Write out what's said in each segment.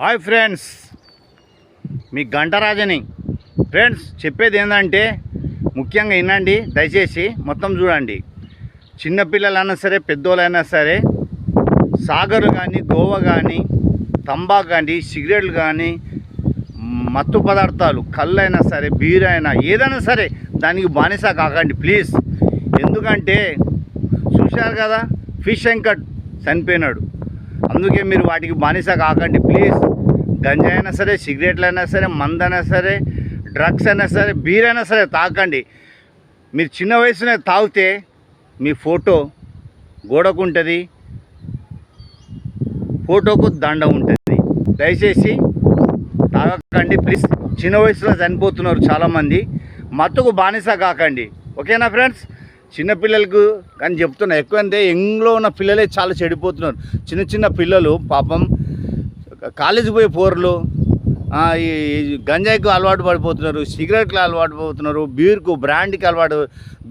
Hi friends. మీ గంటరాజని. Friends చెప్పేది ఏంటంటే ముఖ్యంగా వినండి దయచేసి మొత్తం చూడండి. చిన్నపిల్లలైనా సరే పెద్దోళ్ళైనా సరే సాగరు కానీ గోవ కానీ తంబాకు కానీ సిగరెట్లు కానీ మత్తు పదార్థాలు కళ్ళు అయినా సరే బీర్ అయినా ఏదైనా సరే దానికి బానిస కాకండి ప్లీజ్. ఎందుకంటే చూశారు కదా ఫిష్ వెంకట్ చనిపోయినాడు. అందుకే మీరు వాటికి బానిస కాకండి ప్లీజ్ గంజా అయినా సరే సిగరెట్లు అయినా సరే మందైనా సరే డ్రగ్స్ అయినా సరే బీర్ అయినా సరే తాకండి. మీరు చిన్న వయసునే తాగితే మీ ఫోటో గోడకు ఉంటుంది ఫోటోకు దండ ఉంటుంది. దయచేసి తాగకండి ప్లీజ్ చిన్న వయసులో చనిపోతున్నారు చాలామంది. మత్తుకు బానిస కాకండి. ఓకేనా ఫ్రెండ్స్ చిన్నపిల్లలకు కానీ చెప్తున్నా ఎక్కువ అంటే యంగ్లో ఉన్న పిల్లలే చాలా చెడిపోతున్నారు. చిన్న చిన్న పిల్లలు పాపం కాలేజీకి పోయే పోర్లు ఈ గంజాయికి అలవాటు పడిపోతున్నారు సిగరెట్కి అలవాటు పోతున్నారు బీర్కు బ్రాండ్కి అలవాటు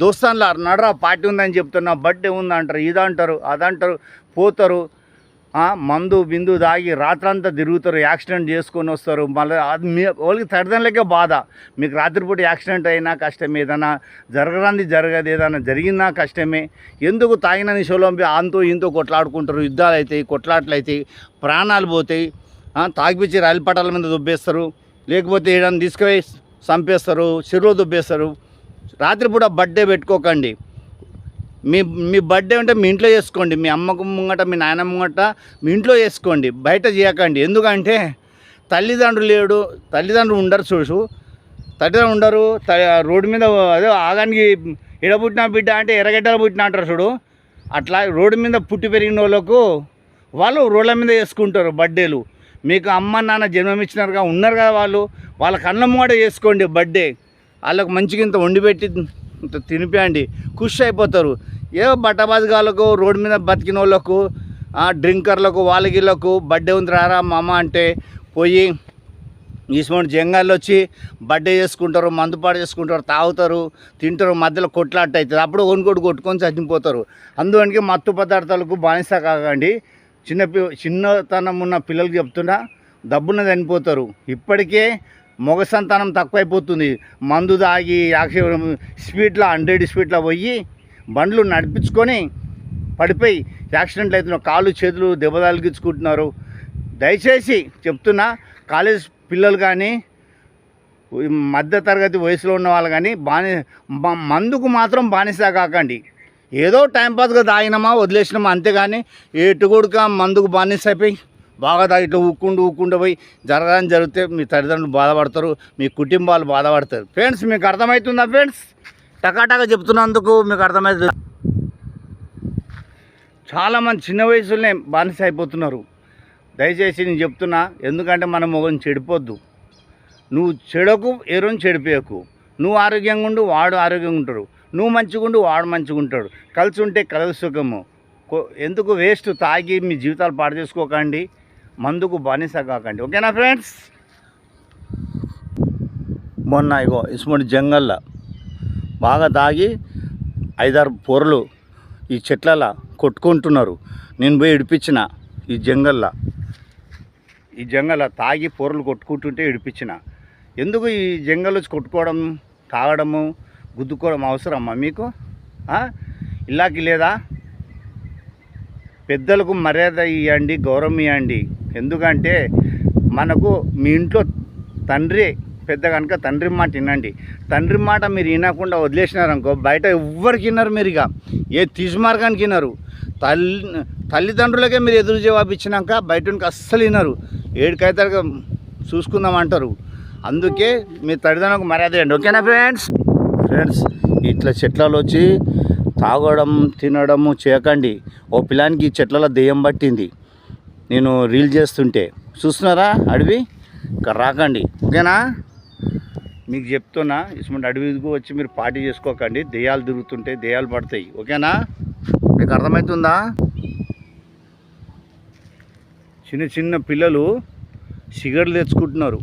దోస్తాన్లో నడరా పార్టీ ఉందని చెప్తున్నా బర్త్డే ఉందంటారు ఇదంటారు అదంటారు పోతారు. మందు బిందు దాగి రాత్రంతా తిరుగుతారు యాక్సిడెంట్ చేసుకొని వస్తారు. మళ్ళీ అది మీ వాళ్ళకి తడిదండ్రులకే బాధ. మీకు రాత్రిపూట యాక్సిడెంట్ అయినా కష్టమే. ఏదైనా జరగరాంది జరగదు. ఏదైనా జరిగినా కష్టమే. ఎందుకు తాగిన నిషోలంపి అంతో ఇంతో కొట్లాడుకుంటారు? యుద్ధాలు అవుతాయి కొట్లాట్లు అవుతాయి ప్రాణాలు పోతాయి. తాగిపించి తాగిపిచ్చి రైలు పట్టాల మీద దుబ్బేస్తారు. లేకపోతే ఏదైనా తీసుకుపోయి చంపేస్తారు చెరువులో దుబ్బేస్తారు. రాత్రిపూట బర్త్డే పెట్టుకోకండి. మీ మీ బర్త్డే ఉంటే మీ ఇంట్లో చేసుకోండి. మీ అమ్మకు ముంగట మీ నాయన ముంగట మీ ఇంట్లో చేసుకోండి. బయట చేయకండి. ఎందుకంటే తల్లిదండ్రులు లేడు. తల్లిదండ్రులు ఉండరు చూసు తల్లిదండ్రులు ఉండరు. రోడ్డు మీద అదే ఆగానికి ఎడబుట్టిన బిడ్డ అంటే ఎర్రగడ్డలు పుట్టిన అంటారు చూడు. అట్లా రోడ్డు మీద పుట్టి పెరిగిన వాళ్ళకు వాళ్ళు రోడ్ల మీద చేసుకుంటారు బర్త్డేలు. మీకు అమ్మ నాన్న జన్మమిచ్చినారుగా ఉన్నారు కదా వాళ్ళు. వాళ్ళ కళ్ళ ముంగట చేసుకోండి బర్త్డే. వాళ్ళకు మంచిగా ఇంత వండి పెట్టి ఇంత తినిపియండి. ఖుషి అయిపోతారు ఏ బట్టబాజుగాళ్ళకు రోడ్డు మీద బతికిన వాళ్ళకు ఆ, డ్రింకర్లకు వాళ్ళకిళ్ళకు బర్త్డే ఉంది రారా మామ అంటే పోయి ఈస్మోటి జంగాల్లో వచ్చి బర్త్డే చేసుకుంటారు మందుపాటు చేసుకుంటారు తాగుతారు తింటారు మధ్యలో కొట్లాట అవుతుంది. అప్పుడు కొనుక్కోటి కొట్టుకొని చచ్చిపోతారు. అందుకనికి మత్తు పదార్థాలకు బానిస కాకండి. చిన్న పి- చిన్నతనం ఉన్న పిల్లలు చెప్తున్నా దబ్బున చనిపోతారు. ఇప్పటికే మొగ సంతానం తక్కువైపోతుంది. మందు తాగి యాక్సి స్పీడ్లో హండ్రెడ్ స్పీడ్లో పోయి బండ్లు నడిపించుకొని పడిపోయి యాక్సిడెంట్లు అవుతున్నారు కాళ్ళు చేతులు దెబ్బ తగిలించుకుంటున్నారు. దయచేసి చెప్తున్నా కాలేజ్ పిల్లలు కానీ మధ్య తరగతి వయసులో ఉన్న వాళ్ళు కానీ బాని మందుకు మాత్రం బానిస కాకండి. ఏదో టైంపాస్గా తాగినామా వదిలేసినామా అంతేగాని ఏటుగుడుక మందుకు బానిస అయిపోయి బాగా తాగి ఇట్లా ఊక్కుండు ఊక్కుంటూ పోయి జరగడం జరిగితే మీ తల్లిదండ్రులు బాధపడతారు మీ కుటుంబాలు బాధపడతారు. ఫ్రెండ్స్ మీకు అర్థమవుతుందా ఫ్రెండ్స్ టకాటకా చెప్తున్నందుకు మీకు అర్థమవుతుంది చాలామంది చిన్న వయసులోనే బానిస అయిపోతున్నారు. దయచేసి నేను చెప్తున్నా ఎందుకంటే మన మొగని చెడిపోద్దు. నువ్వు చెడకు ఎరుని చెడిపోయకు. నువ్వు ఆరోగ్యంగా ఉండు వాడు ఆరోగ్యంగా ఉంటాడు. నువ్వు మంచిగా ఉండు వాడు మంచిగా ఉంటాడు. కలిసి ఉంటే కలదు సుఖము. ఎందుకు వేస్ట్ తాగి మీ జీవితాలు పాడు చేసుకోకండి. మందుకు బానిస కాకండి. ఓకేనా ఫ్రెండ్స్? మొన్న ఇగో ఇసుమంటి జంగల్లో బాగా తాగి ఐదారు పొరలు ఈ చెట్లలా కొట్టుకుంటున్నారు. నేను పోయి ఇడిపించిన ఈ జంగల్లో. ఈ జంగల తాగి పొరలు కొట్టుకుంటుంటే ఇడిపించిన. ఎందుకు ఈ జంగల్ వచ్చి కొట్టుకోవడం తాగడము గుద్దుకోవడం అవసరమ్మా మీకు? ఆ? ఇలాకి లేదా? పెద్దలకు మర్యాద ఇవ్వండి గౌరవం ఇవ్వండి ఎందుకంటే మనకు మీ ఇంట్లో తండ్రి పెద్ద కనుక తండ్రి మాట వినండి. తండ్రి మాట మీరు వినకుండా వదిలేసినారనుకో బయట ఎవ్వరికి విన్నారు మీరు ఇక. ఏ తీసుమార్గానికి వినరు. తల్లి తల్లిదండ్రులకే మీరు ఎదురు జవాబు ఇచ్చినాక బయట నుంచి అస్సలు వినరు. ఏడుకైతే చూసుకుందాం అంటారు. అందుకే మీ తల్లిదండ్రులకు మర్యాద ఇవ్వండి ఓకేనా ఫ్రెండ్స్? ఫ్రెండ్స్ ఇట్లా చెట్లలో వచ్చి తాగడం తినడము చేయకండి. ఓ పిల్లానికి చెట్లలో దెయ్యం పట్టింది. నేను రీల్ చేస్తుంటే చూస్తున్నారా అడవి? ఇక్కడ రాకండి. ఓకేనా? మీకు చెప్తున్నా ఇటువంటి అడవికి వచ్చి మీరు పార్టీ చేసుకోకండి. దెయ్యాలు తిరుగుతుంటే దెయ్యాలు పడతాయి. ఓకేనా? మీకు అర్థమవుతుందా చిన్న చిన్న పిల్లలు సిగరెట్లు తెచ్చుకుంటున్నారు.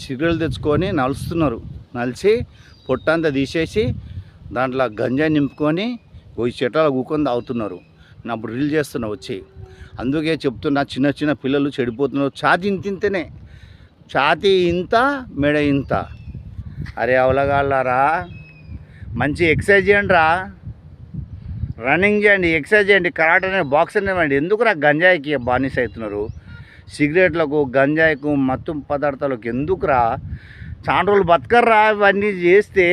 సిగరెట్లు తెచ్చుకొని నలుస్తున్నారు. నలిచి పొట్టంతా తీసేసి దాంట్లో గంజాయి నింపుకొని పోయి చెట్ల ఊకొని తాగుతున్నారు. నేను అప్పుడు రీల్ చేస్తున్నా వచ్చి. అందుకే చెప్తున్నా చిన్న చిన్న పిల్లలు చెడిపోతున్నారు. ఛాతి ఇంత ఇంతనే. ఛాతి ఇంత మెడ ఇంత. అరే అవలగాళ్ళారా? మంచి ఎక్సర్సైజ్ చేయండి రా. రన్నింగ్ చేయండి ఎక్సర్సైజ్ చేయండి కరాటే బాక్స్ అనేవ్వండి ఎందుకురా గంజాయికి బానిస అవుతున్నారు? సిగరెట్లకు గంజాయికు మత్తు పదార్థాలకు ఎందుకురా? చాలా రోజులు బతకర్రా ఇవన్నీ చేస్తే.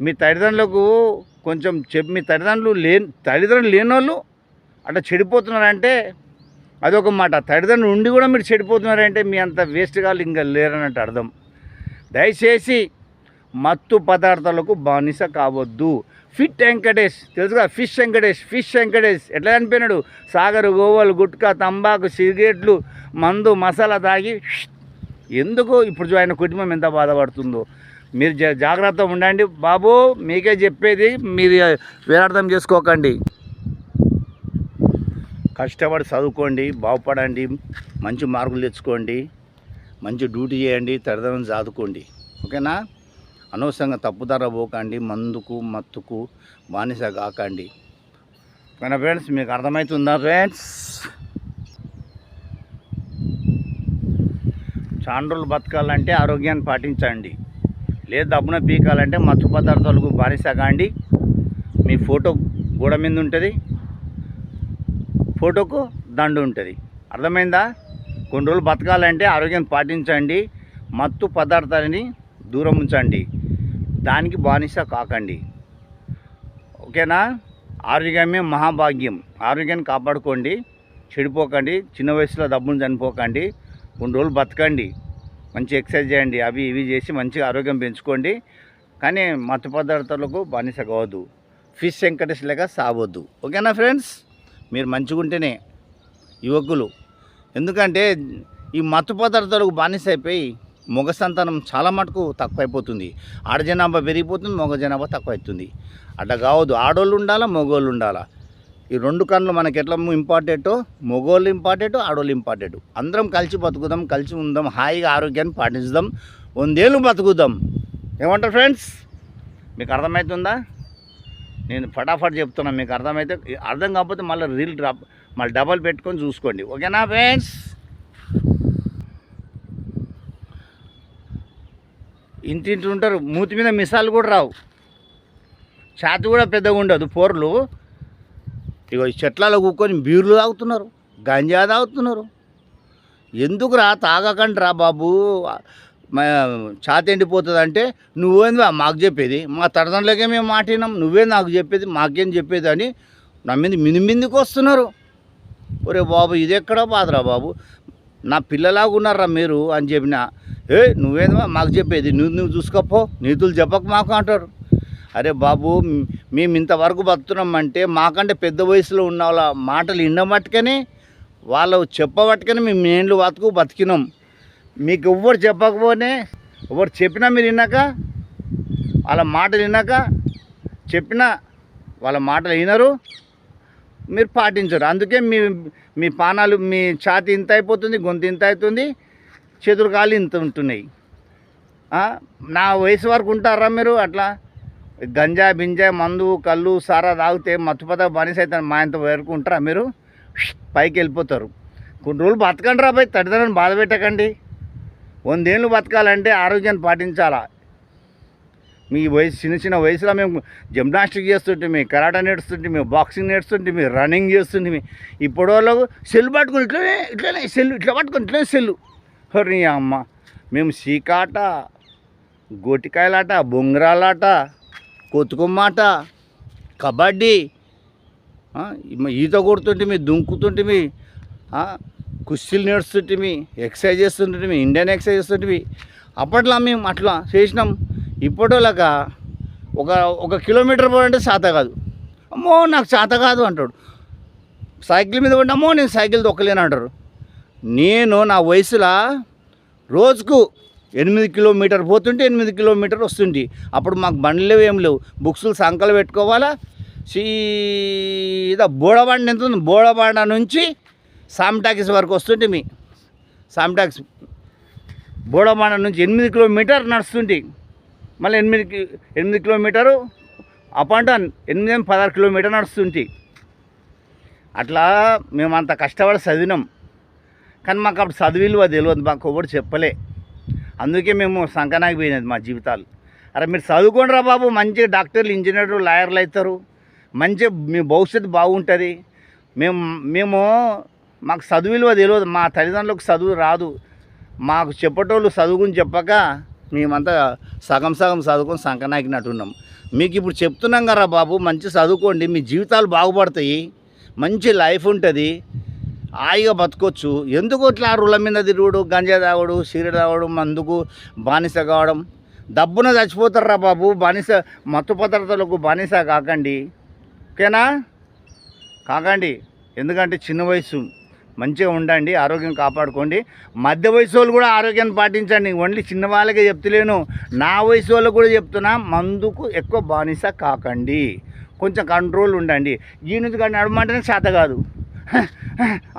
మీ తల్లిదండ్రులకు కొంచెం చెప్పి మీ తల్లిదండ్రులు లేని తల్లిదండ్రులు లేనోళ్ళు అట్లా చెడిపోతున్నారంటే అదొక మాట. తల్లిదండ్రులు ఉండి కూడా మీరు చెడిపోతున్నారంటే మీ అంత వేస్ట్ కాళ్ళు ఇంకా లేరన్నట్టు అర్థం. దయచేసి మత్తు పదార్థాలకు బానిస కావద్దు. ఫిట్ వెంకటేష్ తెలుసుగా? Fish Venkatesh fish Venkatesh. ఎట్లా చనిపోయినాడు? సాగరు గోవలు గుట్కా తంబాకు సిగరెట్లు మందు మసాలా తాగి ఎందుకు ఇప్పుడు ఆయన కుటుంబం ఎంత బాధపడుతుందో. మీరు జా- జాగ్రత్తగా ఉండండి. బాబు మీకే చెప్పేది మీరు వేరార్థం చేసుకోకండి. కష్టపడి చదువుకోండి బాగుపడండి మంచి మార్కులు తెచ్చుకోండి మంచి డ్యూటీ చేయండి తదితరం చదువుకోండి ఓకేనా? అనవసరంగా తప్పుదార పోకండి మందుకు మత్తుకు బానిస కాకండి. ఓకేనా ఫ్రెండ్స్? మీకు అర్థమవుతుందా ఫ్రెండ్స్? చాండ్రులు బతకాలంటే ఆరోగ్యాన్ని పాటించండి. లేదు దబ్బున పీకాలంటే మత్తు పదార్థాలకు బానిస కాండి. మీ ఫోటో గోడ మీద ఉంటుంది. ఫోటోకు దండు ఉంటుంది. అర్థమైందా? కొన్ని రోజులు బతకాలంటే ఆరోగ్యం పాటించండి. మత్తు పదార్థాలని దూరం ఉంచండి. దానికి బానిస కాకండి. ఓకేనా? ఆరోగ్యమే మహాభాగ్యం. ఆరోగ్యాన్ని కాపాడుకోండి. చెడిపోకండి. చిన్న వయసులో డబ్బును చనిపోకండి. కొన్ని రోజులు బతకండి. మంచి ఎక్సర్సైజ్ చేయండి అవి ఇవి చేసి మంచిగా ఆరోగ్యం పెంచుకోండి. కానీ మత్తు పదార్థాలకు బానిస కావద్దు. ఫిష్ వెంకటేష్ లేక సావద్దు. ఓకేనా ఫ్రెండ్స్? మీరు మంచిగా ఉంటేనే యువకులు. ఎందుకంటే ఈ మత్తు పదార్థాలకు బానిస అయిపోయి మగ సంతానం చాలా మటుకు తక్కువైపోతుంది. ఆడ జనాభా పెరిగిపోతుంది మగ జనాభా తక్కువ అవుతుంది అట్లా కావద్దు. ఆడోళ్ళు ఉండాలా మగవాళ్ళు ఉండాలా? ఈ రెండు కన్నులు మనకి ఎట్లా ఇంపార్టెంటో? మగోళ్ళు ఇంపార్టెంట్ ఆడోళ్ళు ఇంపార్టెంట్. అందరం కలిసి బతుకుదాం కలిసి ఉందాం హాయిగా ఆరోగ్యాన్ని పాటించుదాం వందేళ్ళు బతుకుదాం. ఏమంటారు ఫ్రెండ్స్? మీకు అర్థమవుతుందా నేను ఫటాఫట్ చెప్తున్నా మీకు అర్థమైతే అర్థం కాకపోతే మళ్ళీ రీల్ డ్రాప్ మళ్ళీ డబల్ పెట్టుకొని చూసుకోండి. ఓకేనా ఫ్రెండ్స్? ఇంటింటి ఉంటారు మూతి మీద మిసాలు కూడా రావు. ఛాతి కూడా పెద్దగా ఉండదు పోర్లు. ఇగో చెట్లలో కూకొని బీర్లు తాగుతున్నారు గంజా తాగుతున్నారు. ఎందుకురా తాగకండి రా బాబు? మా ఛాతి ఎండిపోతుంది అంటే నువ్వేంది మాకు చెప్పేది? మా తల్లిదండ్రులకే మేము మాటినాం నువ్వే నాకు చెప్పేది మాకేం చెప్పేది అని నా మీద మినిమిందికి వస్తున్నారు. ఒరే బాబు ఇది ఎక్కడ బాధరా బాబు? నా పిల్లలాగా ఉన్నారా మీరు? అని చెప్పిన ఏ నువ్వేందా మాకు చెప్పేది? నువ్వు నువ్వు చూసుకోపో నీతులు చెప్పక మాకు అంటారు. అరే బాబు మేము ఇంతవరకు బతున్నామంటే మాకంటే పెద్ద వయసులో ఉన్న వాళ్ళ మాటలు విన్నమట్టుకనే వాళ్ళు చెప్పబట్టుకనే మేము మేండ్లు బతుకు బతికినాం. మీకు ఎవ్వరు చెప్పకపోనే ఎవరు చెప్పినా మీరు విన్నాక వాళ్ళ మాటలు విన్నాక చెప్పినా వాళ్ళ మాటలు వినరు మీరు పాటించరు. అందుకే మీ మీ పానాలు మీ ఛాతి ఇంత అయిపోతుంది గొంతు ఇంత అవుతుంది చేతులు కాళ్ళు ఇంత ఉంటున్నాయి. నా వయసు వరకు ఉంటారా మీరు అట్లా? గంజా బింజా మందు కళ్ళు సారా తాగితే మత్తుపద బానిస అయితే మా ఇంత వరకు ఉంటారా మీరు? పైకి వెళ్ళిపోతారు. కొన్ని రోజులు బతకండి రా పోయి తడిదనని బాధ పెట్టకండి. వందేళ్ళు బతకాలంటే ఆరోగ్యాన్ని పాటించాలా? మీ వయసు చిన్న చిన్న వయసులో మేము జిమ్నాస్టిక్ చేస్తుంటే మీ కరాటా నేర్చుతుంటే మేము బాక్సింగ్ నేర్చుతుంటే మీ రన్నింగ్ చేస్తుంటే మేము ఇప్పుడు వాళ్ళకు సెల్ పట్టుకుని ఇట్లనే ఇట్లనే సెల్ ఇట్లా పట్టుకుని ఇట్లనే సెల్లు. హరి అమ్మ మేము సీకాట గోటికాయలాట బొంగరాలాట కొతుకుమ్మాట కబడ్డీ. ఈత కొడుతుంటిమి దుంకుతుంటిమి కుస్తీలు నేర్చుతుంటిమి ఎక్సర్సైజ్ చేస్తుంటిమి ఇండియన్ ఎక్సర్సైజ్ చేస్తుంటిమి అప్పట్లో మేము అట్లా చేసినాం. ఇప్పటిలాగా ఒక ఒక కిలోమీటర్ పోవాలంటే సాత కాదు. అమ్మో నాకు సాత కాదు అంటాడు. సైకిల్ మీద పడి అమ్మో నేను సైకిల్ తొక్కలేను అంటారు. నేను నా వయసులో రోజుకు ఎనిమిది కిలోమీటర్ పోతుంటే ఎనిమిది కిలోమీటర్ వస్తుంది. అప్పుడు మాకు బండ్లు లేవు ఏం లేవు. బుక్స్లు సంకలు పెట్టుకోవాలా? సీదా బోడబండ ఎంత ఉంది? బోడబండ నుంచి సామ్టాకిస్ వరకు వస్తుంటే మీ సామ్టాకిస్ బోడబండ నుంచి ఎనిమిది కిలోమీటర్ నడుస్తుంది. మళ్ళీ ఎనిమిది ఎనిమిది కిలోమీటరు అప్ అండ్ డౌన్ ఎనిమిది పదహారు కిలోమీటర్ నడుస్తుంది. అట్లా మేము అంత కష్టపడి చదివినాం. కానీ మాకు అప్పుడు చదువు విలువ తెలియదు మాకు ఒకటి చెప్పలే. అందుకే మేము సంకనాకి పోయినది మా జీవితాలు. అరే మీరు చదువుకోండి రా బాబు మంచి డాక్టర్లు ఇంజనీర్లు లాయర్లు అవుతారు. మంచి మీ భవిష్యత్తు బాగుంటుంది. మేము మేము మాకు చదువు విలువ తెలియదు. మా తల్లిదండ్రులకు చదువు రాదు. మాకు చెప్పేటోళ్ళు చదువుకుని చెప్పక మేమంతా సగం సగం చదువుకొని సంకనాకినట్టున్నాం మీకు ఇప్పుడు చెప్తున్నాం కదా బాబు మంచి చదువుకోండి. మీ జీవితాలు బాగుపడతాయి. మంచి లైఫ్ ఉంటుంది. హాయిగా బతకొచ్చు. ఎందుకు ఇట్లా రుల మీద తిరుగుడు గంజా తాగుడు సిగరెట్ తాగడం మందుకు బానిస కావడం? డబ్బున చచ్చిపోతారా బాబు. బానిస మత్తు పదార్థాలకు బానిస కాకండి. ఓకేనా? కాకండి. ఎందుకంటే చిన్న వయసు మంచిగా ఉండండి ఆరోగ్యం కాపాడుకోండి. మధ్య వయసు వాళ్ళు కూడా ఆరోగ్యాన్ని పాటించండి. ఓన్లీ చిన్న వాళ్ళకే చెప్తలేను. నా వయసు వాళ్ళకు కూడా చెప్తున్నా మందుకు ఎక్కువ బానిస కాకండి. కొంచెం కంట్రోల్ ఉండండి. ఈ నుంచి కానీ నడమంటేనే చేత కాదు.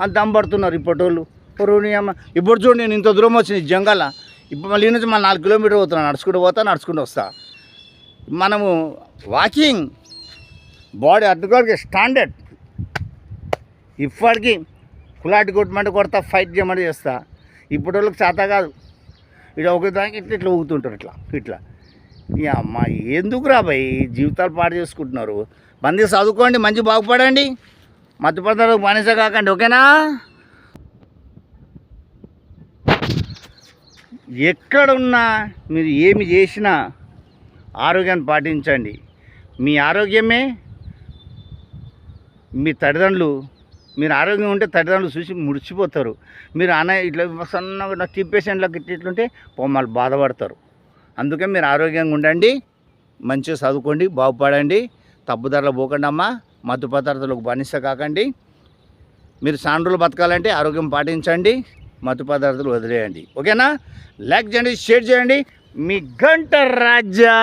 అంత దమ్పడుతున్నారు ఇప్పటోళ్ళు పొరుని అమ్మ. ఇప్పుడు చూడు నేను ఇంత దూరం వచ్చింది జంగల. ఇప్పుడు మళ్ళీ నుంచి మళ్ళీ నాలుగు కిలోమీటర్ పోతున్నా. నడుచుకుంటూ పోతా నడుచుకుంటూ వస్తా. మనము వాకింగ్ బాడీ అడ్డుకోడికి స్టాండర్డ్ ఇప్పటికి కులాటి కొట్టమంటే కొడతా ఫైట్ చేయమంటే చేస్తా. ఇప్పుడు వాళ్ళకి చేత కాదు. ఇట్లా ఒక దానికి ఇట్లా ఇట్లా ఊగుతుంటారు ఇట్లా ఇట్లా. ఇక అమ్మ ఎందుకు రాబాయి జీవితాలు పాడు చేసుకుంటున్నారు. మంది చదువుకోండి మంచి బాగుపడండి. మత్తుపడతారు పదార్థాలకు బానిస కాకండి ఓకేనా? ఎక్కడున్నా మీరు ఏమి చేసినా ఆరోగ్యాన్ని పాటించండి. మీ ఆరోగ్యమే మీ తల్లిదండ్రులు మీరు ఆరోగ్యం ఉంటే తల్లిదండ్రులు చూసి ముడిచిపోతారు. మీరు అన్న ఇట్లా సన్నగా టీ పేషెంట్లకు ఇట్లుంటే పొమ్మలు బాధపడతారు. అందుకే మీరు ఆరోగ్యంగా ఉండండి మంచిగా చదువుకోండి బాగుపడండి తప్పుదారులు పోకండి అమ్మా మత్తు పదార్థాలకు బానిస కాకండి. మీరు సాండ్రులు బతకాలంటే ఆరోగ్యం పాటించండి. మత్తు పదార్థాలు వదిలేయండి. ఓకేనా? లైక్ చేయండి షేర్ చేయండి. మీ గంట రాజా!